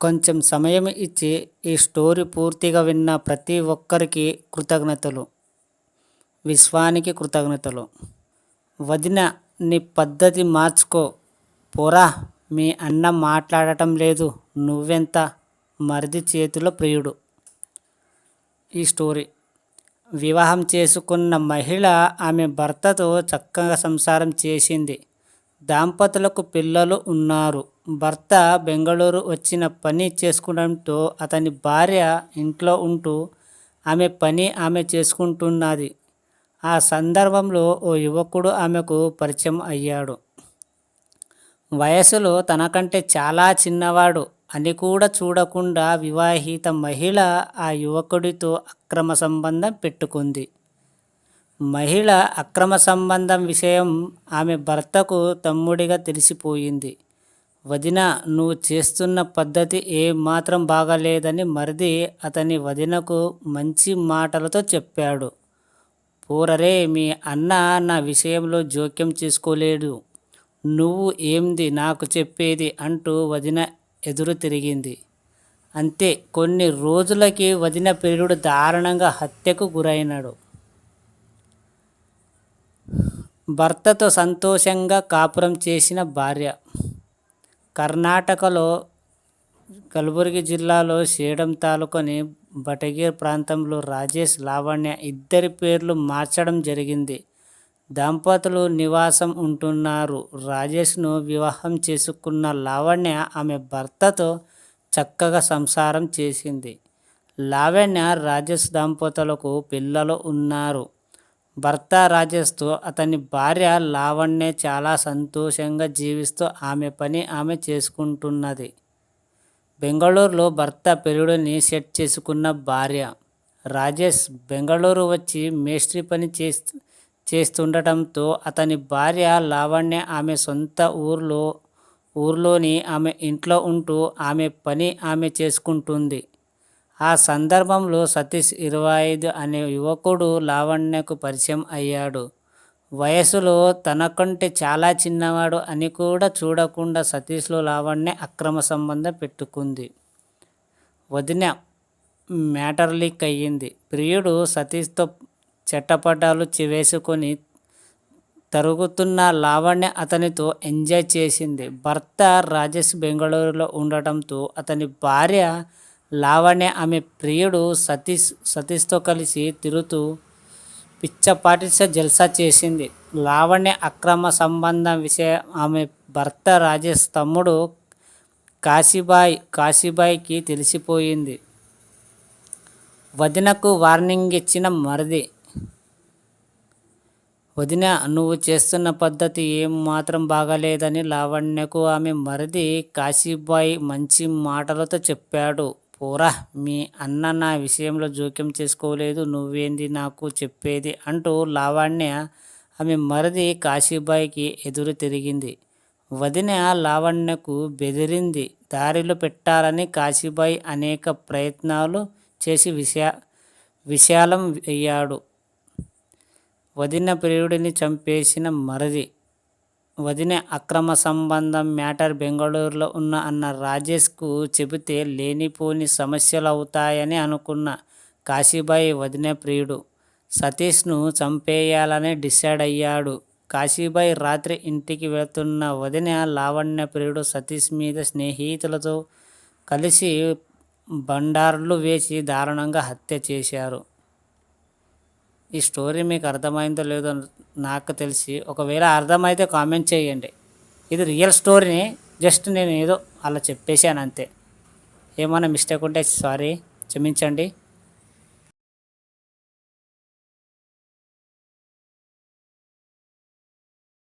కొంచెం సమయం ఇచ్చి ఈ స్టోరీ పూర్తిగా విన్న ప్రతి ఒక్కరికి కృతజ్ఞతలు. విశ్వానికి కృతజ్ఞతలు. వదిన నీ పద్ధతి మార్చుకో. పోరా మీ అన్న మాట్లాడటం లేదు. నువ్వెంత మరిది చేతిలో ప్రియుడు? ఈ స్టోరీ. వివాహం చేసుకున్న మహిళ ఆమె భర్తతో చక్కగా సంసారం చేసింది. దాంపతులకు పిల్లలు ఉన్నారు. భర్త బెంగళూరు వచ్చిన పని చేసుకోవడంతో అతని భార్య ఇంట్లో ఉంటూ ఆమె పని ఆమె చేసుకుంటున్నది. ఆ సందర్భంలో ఓ యువకుడు ఆమెకు పరిచయం అయ్యాడు. వయసులో తనకంటే చాలా చిన్నవాడు అని కూడా చూడకుండా వివాహిత మహిళ ఆ యువకుడితో అక్రమ సంబంధం పెట్టుకుంది. మహిళ అక్రమ సంబంధం విషయం ఆమె భర్తకు తమ్ముడిగా తెలిసిపోయింది. వదిన నువ్వు చేస్తున్న పద్ధతి ఏ మాత్రం బాగాలేదని మరిది అతని వదినకు మంచి మాటలతో చెప్పాడు. పూరరే మీ అన్న నా విషయంలో జోక్యం చేసుకోలేడు నువ్వు ఏంది నాకు చెప్పేది అంటూ వదిన ఎదురు తిరిగింది. అంతే కొన్ని రోజులకి వదిన ప్రియుడు దారుణంగా హత్యకు గురైనాడు. భర్తతో సంతోషంగా కాపురం చేసిన భార్య. కర్ణాటకలో కలబురగి జిల్లాలో సేడం తాలూకొని బటగీర్ ప్రాంతంలో రాజేష్ లావణ్య ఇద్దరి పేర్లు మార్చడం జరిగింది. దంపతులు నివాసం ఉంటున్నారు. రాజేష్ను వివాహం చేసుకున్న లావణ్య ఆమె భర్తతో చక్కగా సంసారం చేసింది. లావణ్య రాజేష్ దంపతులకు పిల్లలు ఉన్నారు. భర్త రాజేష్తో అతని భార్య లావణ్య చాలా సంతోషంగా జీవిస్తూ ఆమె పని ఆమె చేసుకుంటున్నది. బెంగళూరులో భర్త పెరుడుని సెట్ చేసుకున్న భార్య రాజేష్ బెంగళూరు వచ్చి మేస్త్రి పని చేస్తూ చేస్తుండటంతో అతని భార్య లావణ్య ఆమె సొంత ఊర్లో ఊర్లోని ఆమె ఇంట్లో ఉంటూ ఆమె పని ఆమె చేసుకుంటుంది. ఆ సందర్భంలో సతీష్ ఇరవై ఐదు అనే యువకుడు లావణ్యకు పరిచయం అయ్యాడు. వయసులో తనకంటే చాలా చిన్నవాడు అని కూడా చూడకుండా సతీష్లో లావణ్య అక్రమ సంబంధం పెట్టుకుంది. వదిన మ్యాటర్ లీక్ అయ్యింది. ప్రియుడు సతీష్తో చెట్టపటాలు చివేసుకొని తరుగుతున్న లావణ్య అతనితో ఎంజాయ్ చేసింది. భర్త రాజేష్ బెంగళూరులో ఉండటంతో అతని భార్య లావణ్య ఆమె ప్రియుడు సతీష్ సతీష్తో కలిసి తిరుగుతూ పిచ్చపాటిస జల్సా చేసింది. లావణ్య అక్రమ సంబంధం విషయం ఆమె భర్త రాజేష్ తమ్ముడు కాశీబాయ్ కాశీబాయికి తెలిసిపోయింది. వదినకు వార్నింగ్ ఇచ్చిన మరిది వదిన నువ్వు చేస్తున్న పద్ధతి ఏం మాత్రం బాగాలేదని లావణ్యకు ఆమె మరిది కాశీబాయి మంచి మాటలతో చెప్పాడు. పోరా మీ అన్న నా విషయంలో జోక్యం చేసుకోలేదు నువ్వేంది నాకు చెప్పేది అంటూ లావణ్య ఆమె మరిది కాశీబాయికి ఎదురు తిరిగింది. వదిన లావణ్యకు బెదిరింది దారిలో పెట్టాలని కాశీబాయి అనేక ప్రయత్నాలు చేసి విశా విశాలం అయ్యాడు. వదిన ప్రియుడిని చంపేసిన మరది వదిన అక్రమ సంబంధం మ్యాటర్ బెంగళూరులో ఉన్న అన్న రాజేష్కు చెబితే లేనిపోని సమస్యలు అవుతాయని అనుకున్న కాశీబాయి వదిన ప్రియుడు. సతీష్ను చంపేయాలని డిసైడ్ అయ్యాడు. కాశీబాయి రాత్రి ఇంటికి వెళుతున్న వదిన లావణ్య ప్రియుడు సతీష్ మీద స్నేహితులతో కలిసి బండార్లు వేసి దారుణంగా హత్య చేశారు. ఈ స్టోరీ మీకు అర్థమైందో లేదో నాకు తెలిసి ఒకవేళ అర్థమైతే కామెంట్ చేయండి. ఇది రియల్ స్టోరీని జస్ట్ నేను ఏదో అలా చెప్పేశాను అంతే. ఏమైనా మిస్టేక్ ఉంటే సారీ క్షమించండి.